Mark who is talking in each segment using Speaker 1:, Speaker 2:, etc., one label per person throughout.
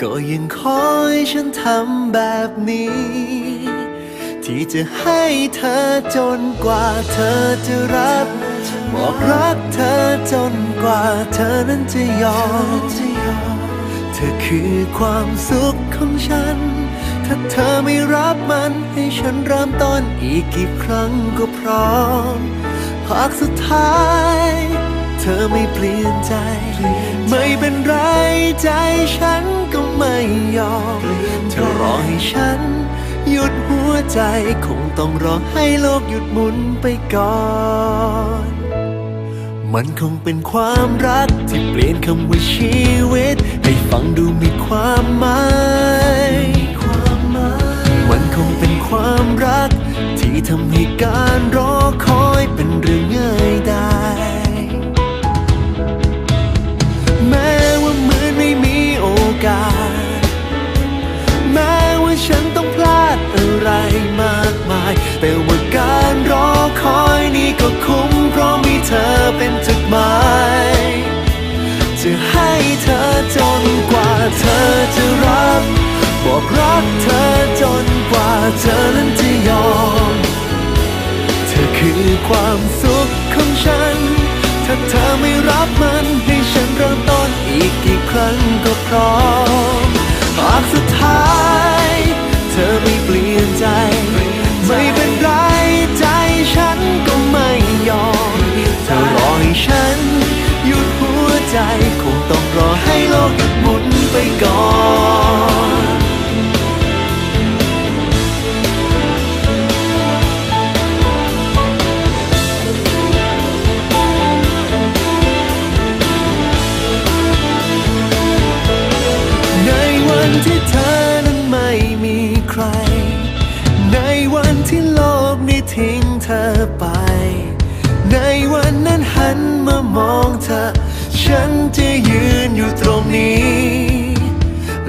Speaker 1: ก็ยังคอยฉันทำแบบนี้ ที่จะให้เธอจนกว่าเธอจะรับบอกรักเธอจนกว่าเธอนั้นจะยอม เธอคือความสุขของฉัน ถ้าเธอไม่รับมันให้ฉันเริ่มต้นอีกกี่ครั้งก็พร้อมหากสุดท้าย อไม่เปลี่ยนใจ ไม่เป็นไรใจฉันก็ไม่ยอมเธอรอให้ฉัน หยุดหัวใจคงต้องรอให้โลกหยุดหมุนไปก่อน มันคงเป็นความรักที่เปลี่ยนคำว่าชีวิต ให้ฟังดูมีความหมาย แต่ว่าการรอคอยนี้ก็คุ้มเพราะมีเธอเป็นจุดหมายจะให้เธอจนกว่าเธอจะรับ บอกรักเธอจนกว่าเธอนั้นจะยอม เธอคือความสุขของฉัน ถ้าเธอไม่รับมันให้ฉันเริ่มต้นอีกกี่ครั้งก็พร้อมหากสุด วใจคงต้องรอให้โลกหยุดหมุนไปก่อนในวันที่เธอนั้นไม่มีใคร ในวันที่โลกนี้ทิ้งเธอไป ในวันนั้นหันมามองเธอ ฉันจะยืนอยู่ตรงนี้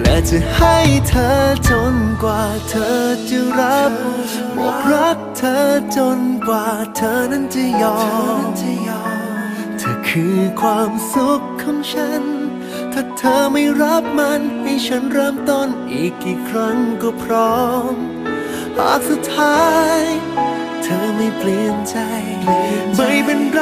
Speaker 1: และจะให้เธอจนกว่าเธอจะรับบอกรักเธอจนกว่าเธอนั้นจะยอม เธอคือความสุขของฉัน ถ้าเธอไม่รับมันให้ฉันเริ่มต้นอีกกี่ครั้งก็พร้อม หากสุดท้าย เธอไม่เปลี่ยนใจ ไม่เป็นไร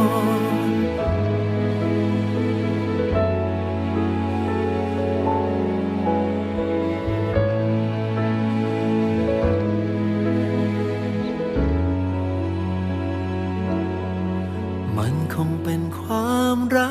Speaker 1: เป็นความรัก